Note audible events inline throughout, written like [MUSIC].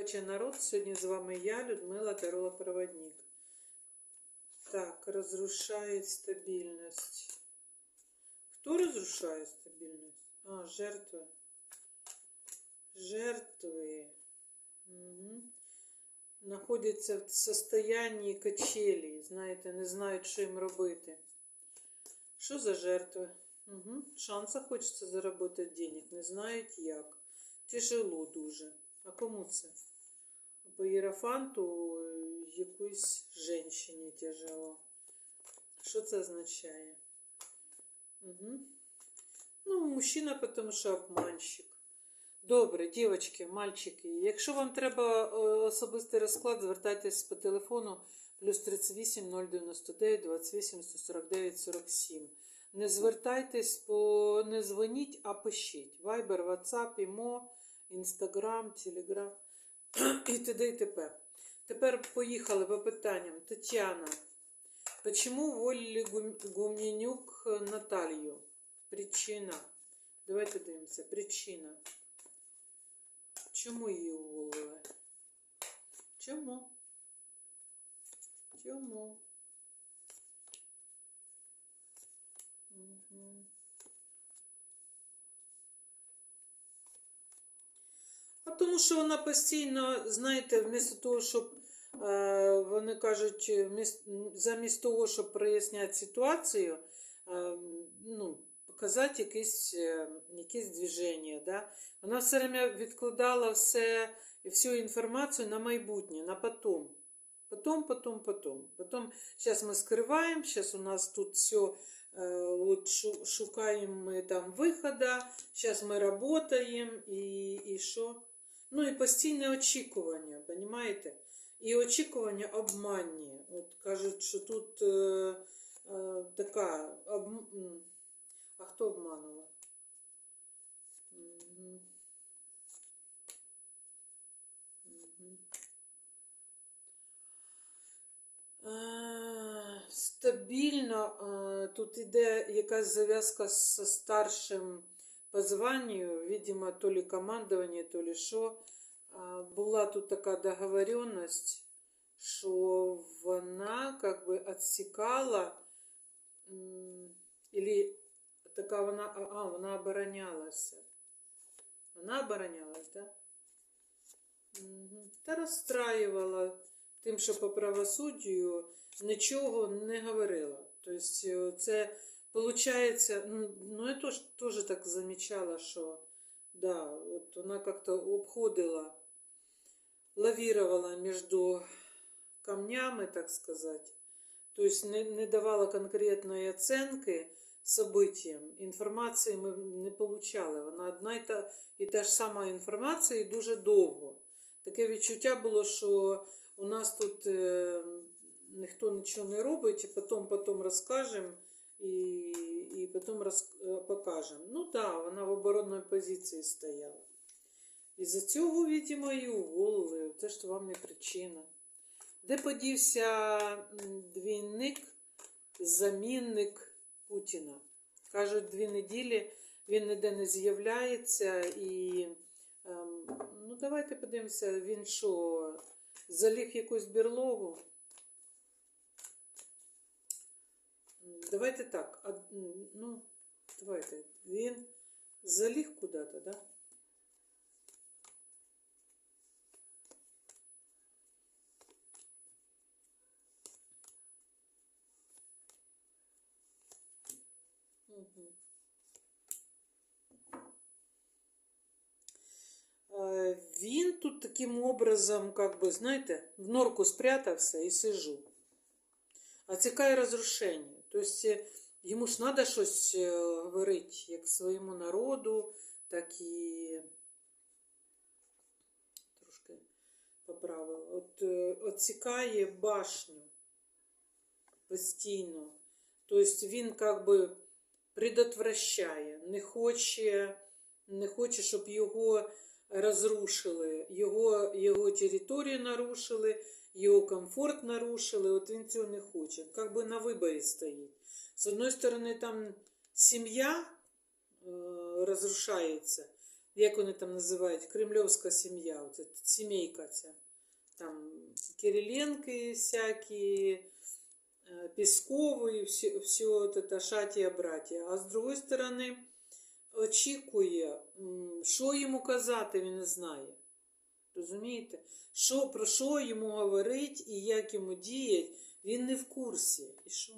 вечір, народ. Сьогодні з вами я, Людмила Тарола Проводник. Так, разрушает стабильность. Кто разрушает стабильность? А, жертва. Жертвы. Угу. Находяться в состоянии качелі. Знаєте, не знають, що їм робити. Що за жертви? Угу. Шанса хочеться заробити денег, не знають як. Тяжело дуже. А кому це? По Єрофанту е, якоїсь жінчині тяжело. Що це означає? Угу. Ну, мужчина, тому що обманщик. Добре, дівчатки, мальчики. Якщо вам треба е, особистий розклад, звертайтесь по телефону плюс 38 099 28 149 47. Не звертайтесь, по... не дзвоніть, а пишіть. Viber, WhatsApp, Imo, Instagram, Telegram і т.д. і т.п. Тепер поїхали по питанням. Тетяна, почему уволили Гум- Гуменюк Наталью? Причина. Давайте дивимося. Причина. Чому її уволили? Чому? Чому? А тому що вона постійно, знаєте, вмісто того, щоб е, вони кажуть, вміс- замість того, щоб проясняти ситуацію, е, ну, показати якесь, е, якесь движення. Да? Вона все время відкладала все, всю інформацію на майбутнє, на потом. Потом, потом, потом. Потом, сейчас мы скрываем, сейчас у нас тут все, э, вот шу- шукаем мы там выхода, сейчас мы работаем, і, і що? Ну і постійне очікування, понимаєте? І очікування обманні. От кажуть, що тут е, е, така. Об... А хто обманував? Стабільно е, тут іде якась зав'язка з старшим по званню, видимо, то ли командування, то ли що. Була тут така договоренность, що вона как би відсікала, или така вона, а, вона оборонялася. Вона оборонялась? Да? Та розстраювала тим, що по правосуддю нічого не говорила. Тобто це виходить, ну я теж, теж так замічала, що да, от вона як-то обходила, лавірувала між камнями, так сказати. Тобто не, не давала конкретної оценки событиям. Інформації ми не получали. Вона одна і та, і та ж сама інформація і дуже довго. Таке відчуття було, що у нас тут е, ніхто нічого не робить, і потім, потім розкажемо і, і потім роз, е, покажемо. Ну так, да, вона в оборонній позиції стояла. І за цього, видимо, і уволили. Це ж вам не причина. Де подівся двійник, замінник Путіна? Кажуть, дві неділі він ніде не з'являється і. ем, ну, давайте подивимося, він що, заліг якусь берлогу? Давайте так. а, м, ну, давайте. Він заліг куди-то, да? Мгм. Е, Він тут таким образом, как бы, знаєте, в норку спрятався і сижу. А цікаве розрушення. Тобто йому ж треба щось е, говорити як своєму народу, так і трошки поправила. От е, оцікає башню постійно. Тобто він как би предотвращає, не хоче, не хоче, щоб його розрушили, його, його територію нарушили, його комфорт нарушили. От він цього не хоче. Как би на виборі стоїть. З одної сторони, там сім'я е, розрушається, як вони там називають, кремльовська сім'я, оце сімейка ця. Там Кириленки всякі, е, Піскові, все, все это шатія братія. А з другої сторони, очікує, що йому казати, він не знає. Розумієте? Що, про що йому говорить і як йому діять, він не в курсі. І що?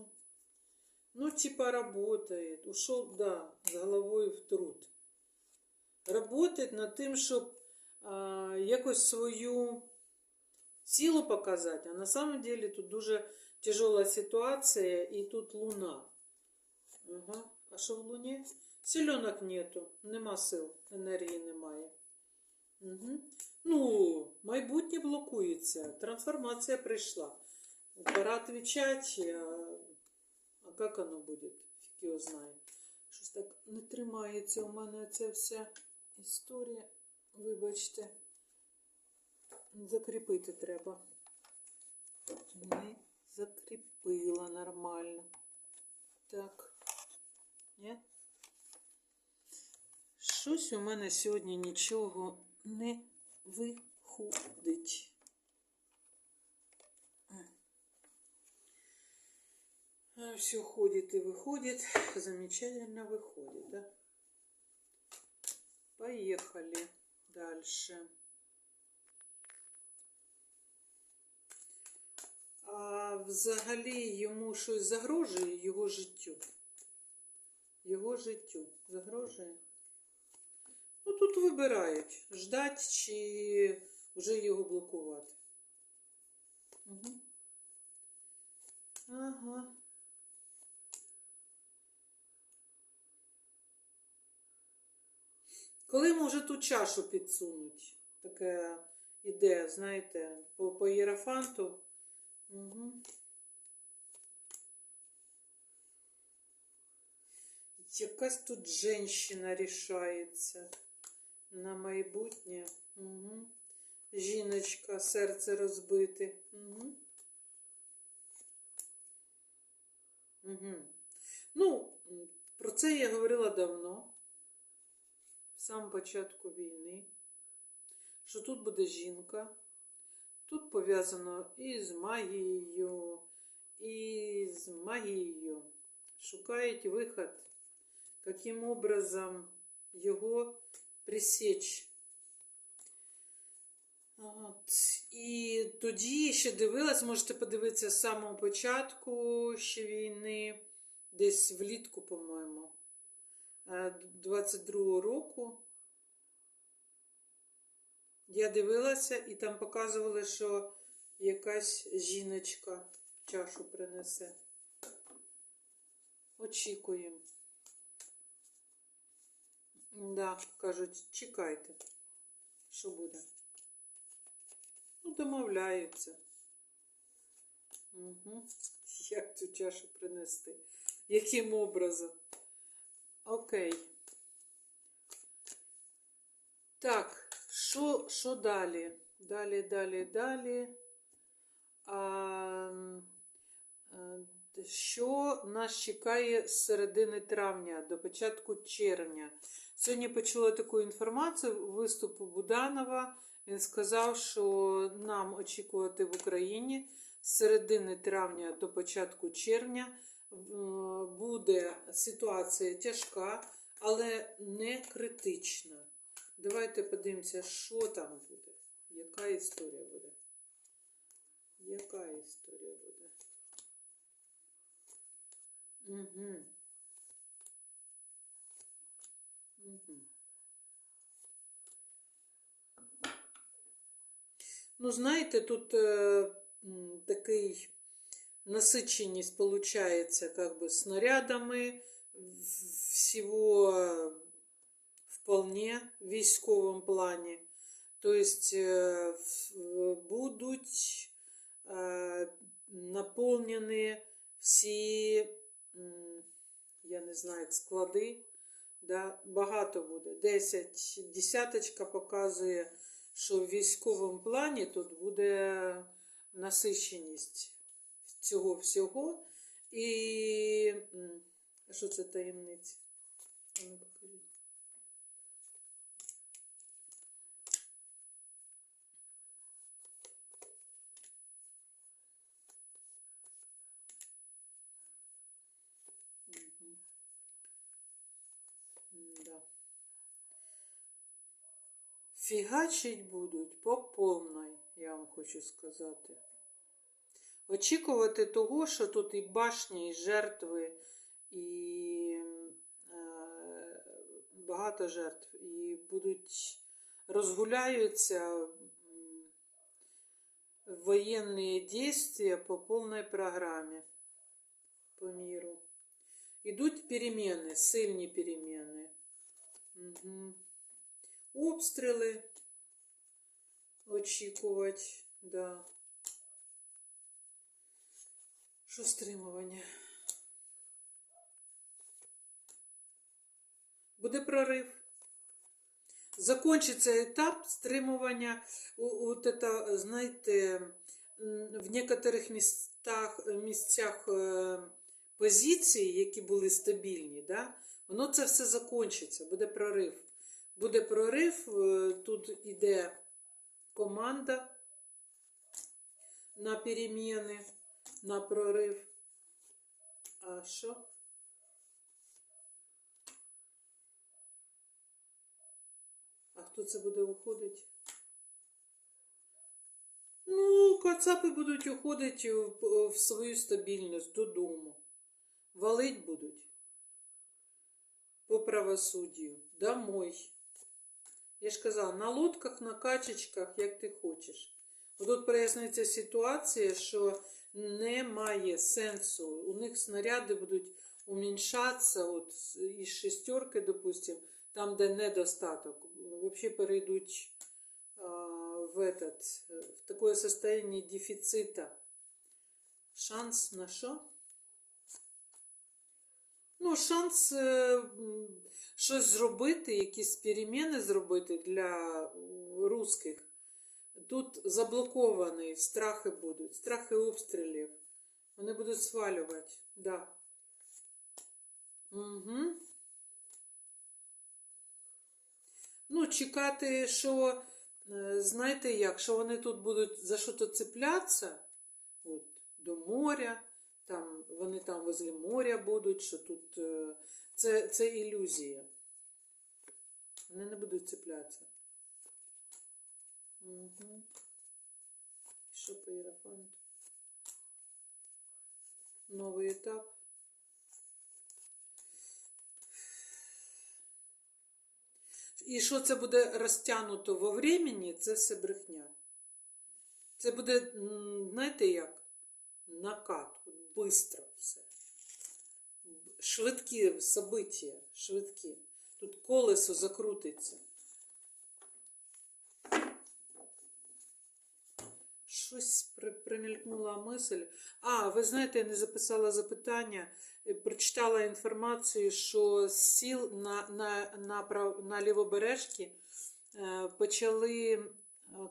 Ну, типа работает. Ушел, да, з головою в труд. Работает над тим, щоб а, якось свою силу показати. А на самом деле тут дуже тяжела ситуація, і тут луна. Ага. А що в луні? Сильонок нету, нема сил, енергії немає. Угу. Ну, майбутнє блокується, трансформація прийшла. Пора відвічати, а, а як воно буде? Фіг його знає. Щось так не тримається у мене ця вся історія. Вибачте, закріпити треба. Не закріпила нормально. Так. Ні? Щось у мене сьогодні нічого не виходить. А, Все ходит и выходит. Замечательно выходит, да? Поехали дальше. А взагалі йому щось загрожує його життю. Його життю загрожує. Ну, тут вибирають, ждать чи вже його блокувати. Угу. Ага. Коли може ту чашу підсунуть? Таке іде, знаєте, по, по єрафанту. Угу. Якась тут женщина рішається на майбутнє. Угу. Жіночка, серце розбите. Угу. Угу. Ну, про це я говорила давно, в самому початку війни, що тут буде жінка, тут пов'язано і з магією, і з магією. Шукають виход, яким образом його пресечь. От. І тоді ще дивилась, можете подивитися з самого початку ще війни, десь влітку, по-моєму, е, 22-го року. Я дивилася і там показували, що якась жіночка чашу принесе. Очікуємо. Да, кажуть, чекайте, що буде. Ну, домовляються. Угу. [LAUGHS] Як цю чашу принести? Яким образом? Окей. Так, що, що далі? Далі, далі, далі. А, а, що нас чекає з середини травня до початку червня? Сьогодні почула таку інформацію виступу Буданова. Він сказав, що нам очікувати в Україні з середини травня до початку червня е, буде ситуація тяжка, але не критична. Давайте подивимося, що там буде. Яка історія буде? Яка історія буде? Угу. Угу. Ну, знаєте, тут е, такий насиченість получается как бы снарядами всего э, вполне в військовому плані. То есть е, будуть е, наповнені всі, я не знаю, склади. Да, багато буде. 10, десяточка показує, що в військовому плані тут буде насиченість цього всього. І що це таємниці? А ну, покажіть. Фігачить будуть по повній, я вам хочу сказати. Очікувати того, що тут і башні, і жертви, і е, багато жертв, і будуть розгуляються воєнні дійства по повній програмі по миру. Ідуть переміни, сильні переміни. Угу. Обстріли очікувати, да. Що стримування? Буде прорив. Закончиться етап стримування. От это, знаєте, в некоторих містах, місцях е, позиції, які були стабільні, да, воно це все закончиться, буде прорив. Буде прорив, е, тут іде команда на переміни, на прорив. А що? А хто це буде уходити? Ну, кацапи будуть уходити в, свою стабільність додому. Валить будуть по правосуддю. Домой. Я ж казала, на лодках, на качечках, як ти хочеш. Тут прояснюється ситуація, що немає сенсу. У них снаряди будуть уміншатися, от із шестерки, допустим, там, де недостаток, взагалі перейдуть а, в, этот, в такое состояние дефицита. Шанс на що? Ну, шанс е, щось зробити, якісь переміни зробити для русських. Тут заблокований, страхи будуть, страхи обстрілів. Вони будуть свалювати, да. Угу. Ну, чекати, що, е, знаєте як, що вони тут будуть за що-то цеплятися, от, до моря, вони там возле моря будуть, що тут е, це, це ілюзія. Вони не будуть цеплятися. Угу. Що по Єрофанту? Новий етап. І що це буде розтягнуто во времени, це все брехня. Це буде, знаєте як? Накат, бистро все. Швидкі события, швидкі. Тут колесо закрутиться. Щось примількнула мисль. А, ви знаєте, я не записала запитання. Е, Прочитала інформацію, що з сіл на, на, на, на лівобережки е, почали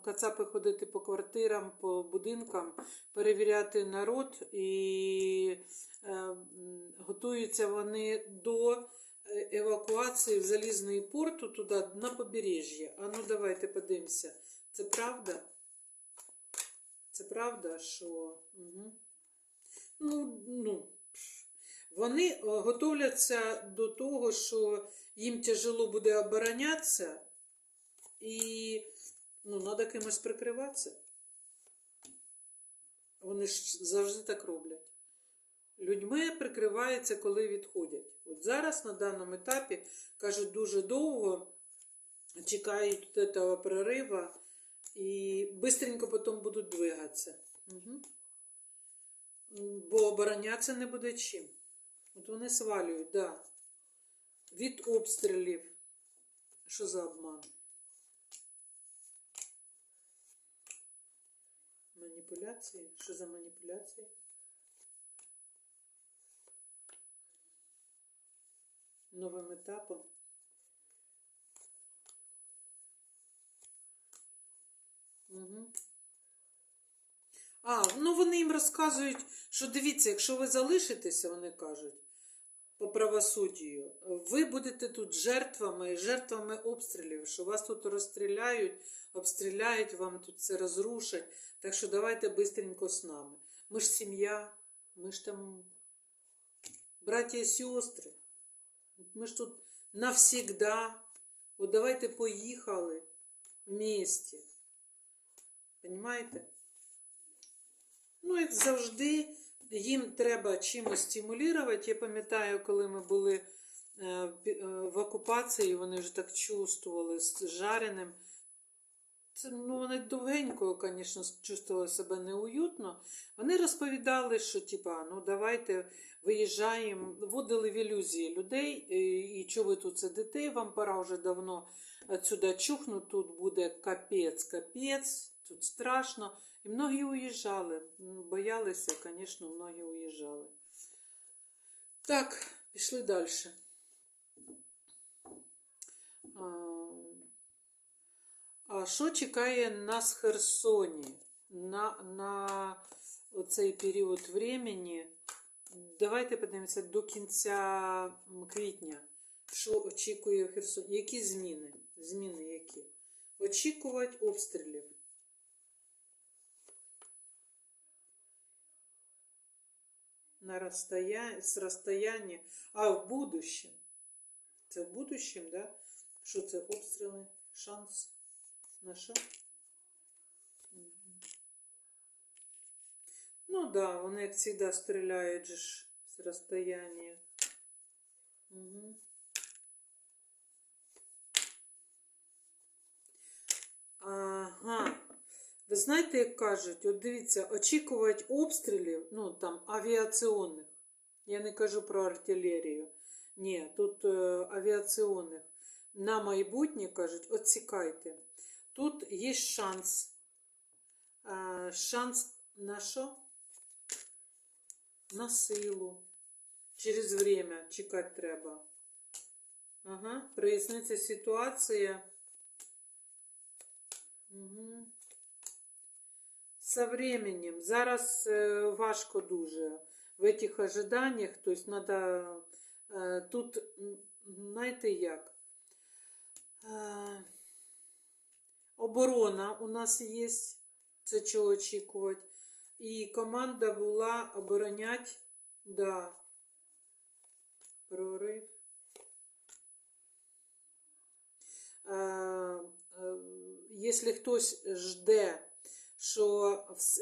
кацапи ходити по квартирам, по будинкам, перевіряти народ, і е, готуються вони до евакуації в залізний порту туди на побережжя. А ну давайте подивимося. Це правда? Це правда, що. Угу. Ну, ну, вони е, готовляться до того, що їм тяжело буде оборонятися, і ну, треба кимось прикриватися. Вони ж завжди так роблять. Людьми прикриваються, коли відходять. От зараз на даному етапі, кажуть, дуже довго чекають цього прориву і быстренько потім будуть двигатися. Угу. Бо оборонятися не буде чим. От вони свалюють, да. Від обстрілів. Що за обман? Маніпуляції? Що за маніпуляції? Новим етапом. Угу. А, ну вони їм розказують, що дивіться, якщо ви залишитеся, вони кажуть, по правосуддю, ви будете тут жертвами, жертвами обстрілів, що вас тут розстріляють, обстріляють, вам тут все розрушать. Так що давайте бистренько з нами. Ми ж сім'я, ми ж там браття і сестри. Ми ж тут навсігда. От давайте поїхали. вместе. Понимаєте? Ну, як завжди, їм треба чимось стимулювати. Я пам'ятаю, коли ми були е, е, в окупації, вони вже так чувствували з жареним. Це, ну, вони довгенько, звісно, чувствували себе неуютно. Вони розповідали, що типа, ну давайте виїжджаємо, вводили в ілюзії людей, і, що ви тут сидите, вам пора вже давно отсюда чухнути, тут буде капець, капець, тут страшно. І многі уїжджали. Боялися, звісно, многі уїжджали. Так, пішли далі. А що чекає нас в Херсоні на, на оцей період времени? Давайте подивимося до кінця квітня. Що очікує в Херсоні? Які зміни? Зміни які? Очікувати обстрілів. На розстоянні, з розстояння. А в будущем. Це в будущем, да? Що це обстріли? Шанс на що? Ну да, вони як завжди стріляють ж з розстояння. Угу. Ага. Ви знаєте, як кажуть, от дивіться, очікувати обстрілів, ну там авіаційних. Я не кажу про артилерію. Ні, тут е, авіаційних. На майбутнє кажуть, отсікайте. Тут є шанс. Е, шанс на що? На силу. Через время чекати треба. Ага, проясниться ситуація. Угу. Со временем. Зараз е, важко дуже в этих ожиданнях. Тобто надо е, тут, м, знаєте як? Е, оборона у нас є. Це чого очікувати. І команда була оборонять, да, прорив. Е, е, Якщо хтось жде, що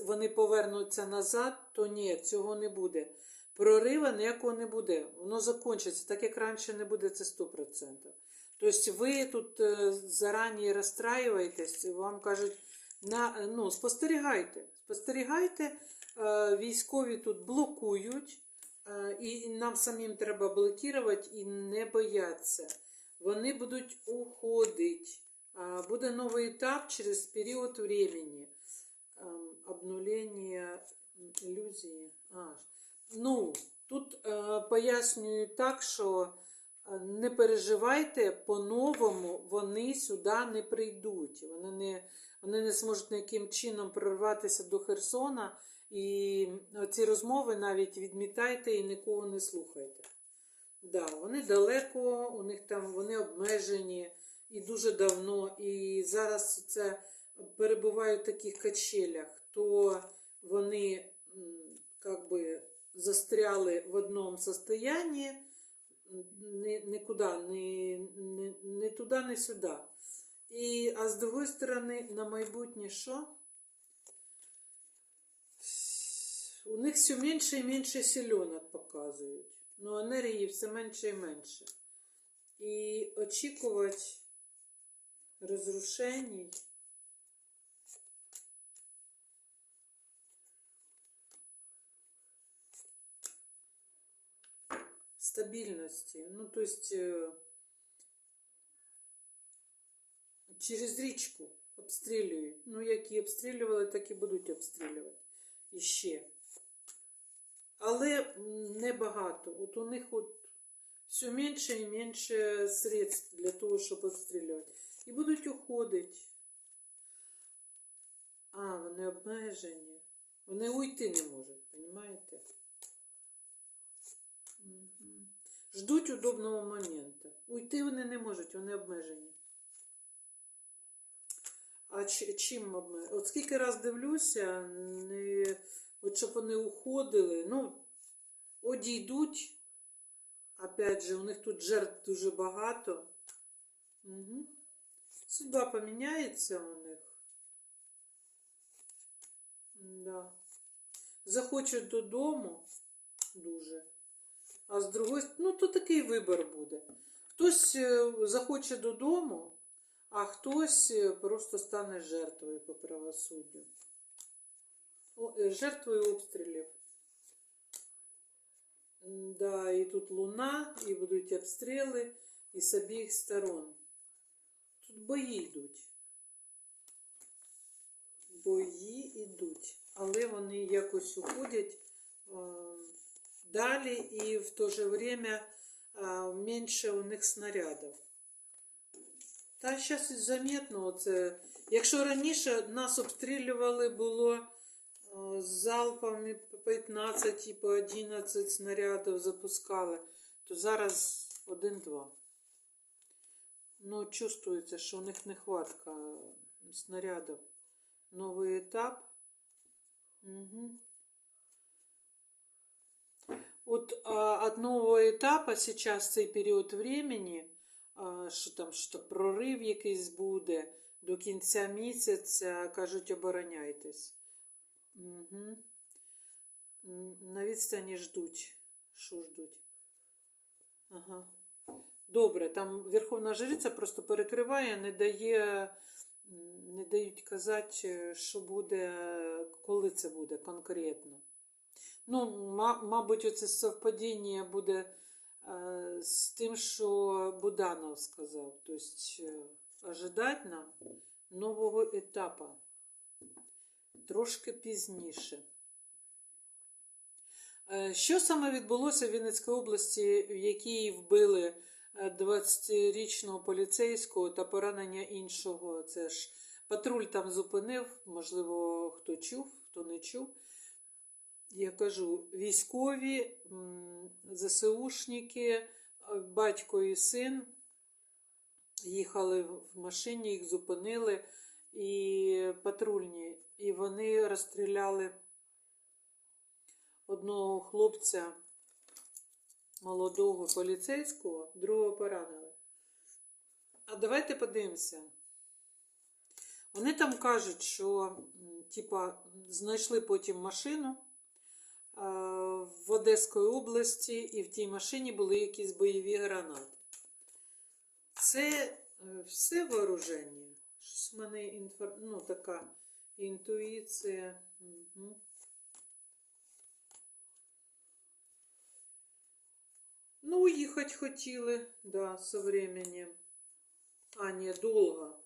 вони повернуться назад, то ні, цього не буде. Прорива ніякого не буде. Воно закінчиться, так як раніше не буде, це 100%. Тобто ви тут е, зарані розстраюєтесь, вам кажуть, на, ну, спостерігайте. Спостерігайте, е, військові тут блокують, е, і нам самим треба блокувати і не боятися. Вони будуть уходити. Буде новий етап через період времени. Обнулення ілюзії. А, ну, тут е, пояснюю так, що е, не переживайте, по-новому вони сюди не прийдуть. Вони не, вони не зможуть ніяким чином прорватися до Херсона. І ці розмови навіть відмітайте і нікого не слухайте. Да, вони далеко, у них там вони обмежені і дуже давно. І зараз це перебувають в таких качелях, то вони как би застряли в одному состоянии, ні, нікуди, ні, ні, ні туди, ні сюди. І, а з другої сторони, на майбутнє що? У них все менше і менше сіленок показують. Ну, енергії все менше і менше. І очікувати розрушень. Стабільності. Ну, то есть, е, через річку обстрілюють. Ну, які обстрілювали, так і будуть обстрілювати. Іще. Але небагато. От у них от все менше і менше средств для того, щоб обстрілювати. І будуть уходити. А, вони обмежені. Вони уйти не можуть, розумієте? Ждуть удобного моменту. Уйти вони не можуть, вони обмежені. А чим обмежені? От скільки раз дивлюся, не... от щоб вони уходили, ну, одійдуть. Опять же, у них тут жертв дуже багато. Угу. Судьба поміняється у них. Да. Захочуть додому дуже. А з другої ну то такий вибір буде. Хтось е, захоче додому, а хтось е, просто стане жертвою по правосуддю. Е, Жертвою обстрілів. Да, і тут луна, і будуть обстріли, і з обох сторон. Тут бої йдуть. Бої йдуть, але вони якось уходять далі і в то же время е, менше у них снарядів. Та зараз заметно оце. Якщо раніше нас обстрілювали було з залпами по 15 і по 11 снарядів запускали, то зараз один-два. Ну, чувствується, що у них нехватка снарядів. Новий етап. Угу. От от етапу сейчас цей період времени, що там що прорив якийсь буде до кінця місяця, кажуть, обороняйтесь. Угу. На відстані ждуть. Що ждуть? Ага. Добре, там Верховна Жриця просто перекриває, не дає, не дають казати, що буде, коли це буде конкретно. Ну, мабуть, оце совпадіння буде е, з тим, що Буданов сказав. Тобто, е, ожидать нам нового етапу. Трошки пізніше. Е, Що саме відбулося в Вінницькій області, в якій вбили е, 20-річного поліцейського та поранення іншого? Це ж патруль там зупинив, можливо, хто чув, хто не чув. Я кажу, військові, ЗСУшники, е, батько і син їхали в машині, їх зупинили і патрульні, і вони розстріляли одного хлопця молодого поліцейського, другого поранили. А давайте подивимося. Вони там кажуть, що типа, знайшли потім машину в Одеської області, і в тій машині були якісь бойові гранати. Це е, все вооруження. Щось в мене інфор... ну, така інтуїція. Угу. Ну, уїхати хотіли, да, со временем. А, ні, довго.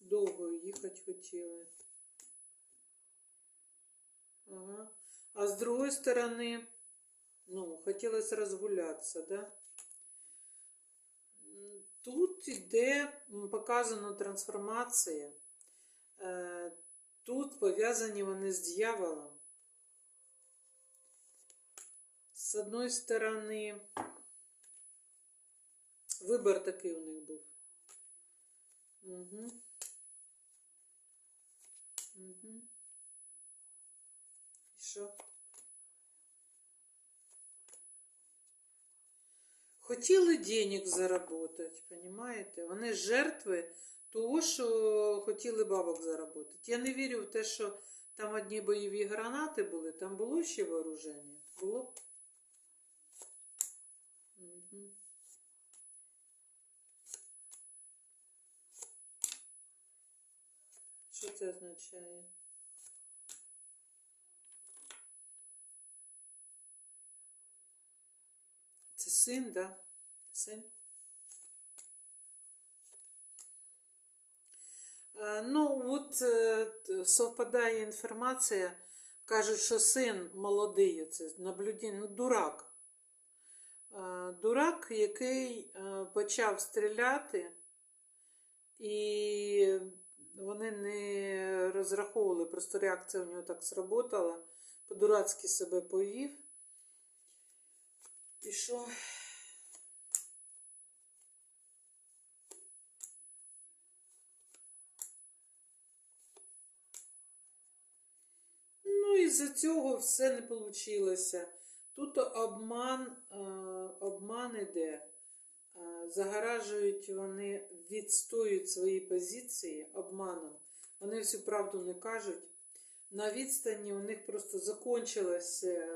Довго їхати хотіли. Ага. А з другої сторони, ну, хотілося розгулятися, да? Тут іде м, показана трансформація. Е, Тут пов'язані вони з дьяволом. З одної сторони, вибір такий у них був. Угу. Угу. Що? Хотіли денег заработати, понимаєте? Вони жертви того, що хотіли бабок заработати. Я не вірю в те, що там одні бойові гранати були, там було ще вооруження. Було? Що це означає? Син, да? Син. Ну, от е, совпадає інформація. Кажуть, що син молодий, це наблюдіння, ну, дурак. Дурак, який е, почав стріляти, і вони не розраховували, просто реакція у нього так сработала, по-дурацьки себе повів. І що? Ну, із-за цього все не вийшло. Тут обман, е, обман іде. а, загоражують вони, відстоюють свої позиції обманом. Вони всю правду не кажуть. На відстані у них просто закончилось е,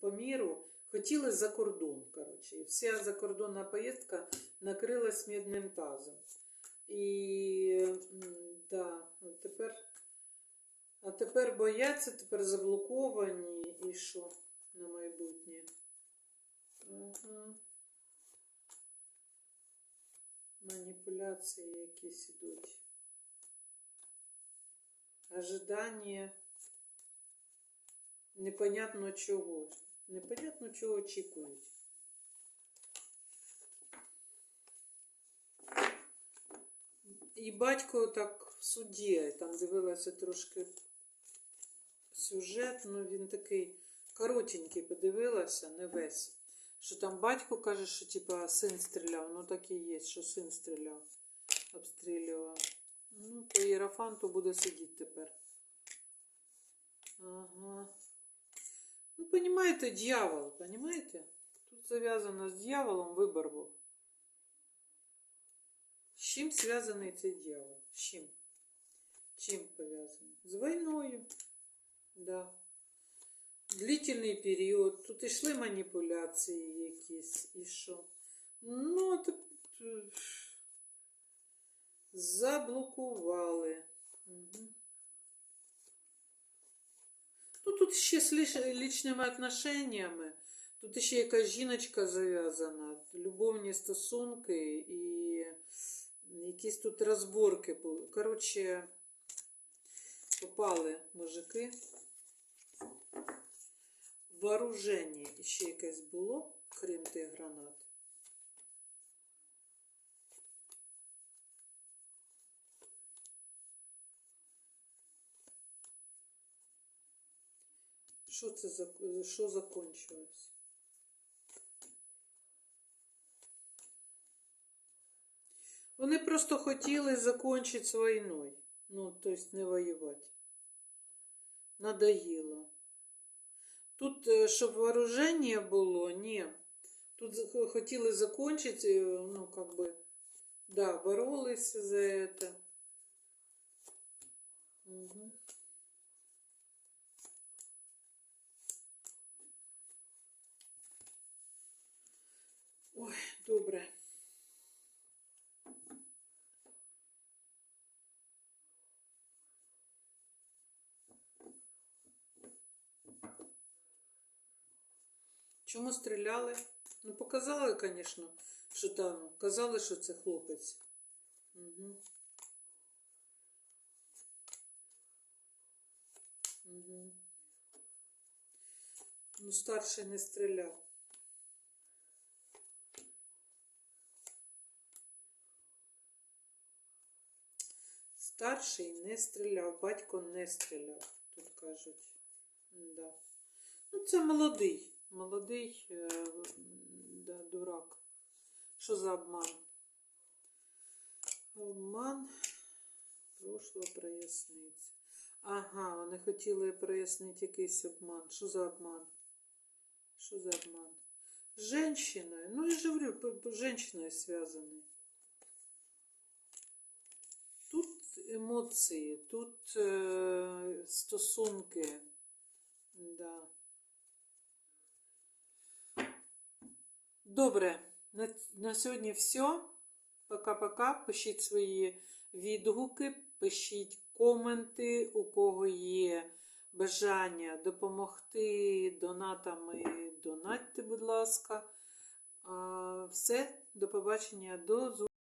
по міру. Хотіли за кордон, коротше. І вся закордонна поїздка накрилась медним тазом. І да, от тепер, а тепер бояться, тепер заблоковані і що на майбутнє. Ага. Маніпуляції якісь ідуть. Ожидання непонятно чого. Непонятно чого очікують. І батько так в суді, там дивилася трошки сюжет, ну він такий коротенький, подивилася, не весь. Що там батько каже, що типа син стріляв, ну так і є, що син стріляв, обстрілював. Ну, по Єрофанту буде сидіти тепер. Ага. Ну, понимаете, дьявол, понимаете? Тут зав'язано з дьяволом вибор був. З чим зв'язаний цей дьявол? З чим? Чим пов'язаний? З війною. Да. Длительний період. Тут йшли маніпуляції якісь. І що? Ну, то... е, Заблокували. Угу. Ну, тут ще з лічними отношеннями. Тут ще якась жіночка зав'язана, любовні стосунки і якісь тут розборки були. Коротше, попали мужики. Вооруження ще якесь було, крім тих гранат. Що це за що закончилось? Вони просто хотіли закінчити з війною. Ну, тобто не воювати. Надоїло. Тут, е, щоб вооруження було, ні. Тут хотіли закінчити, е, ну, как бы, да, боролись за это. Угу. Ой, добре. Чому стріляли? Ну, показали, звісно, що там. Казали, що це хлопець. Угу. Угу. Ну, старший не стріляв. Старший не стріляв, батько не стріляв, тут кажуть. Да. Ну, це молодий. Молодий е, да, дурак. Що за обман? Обман прошло проясниться. Ага, вони хотіли прояснити якийсь обман. Що за обман? Що за обман? Женщиною. Ну, я же говорю, женщиною зв'язаний. Тут емоції, тут е, стосунки. Да. Добре, на, на сьогодні все. Пока-пока. Пишіть свої відгуки, пишіть коменти, у кого є бажання допомогти донатами. Донатьте, будь ласка. Все, до побачення, до зустрічі.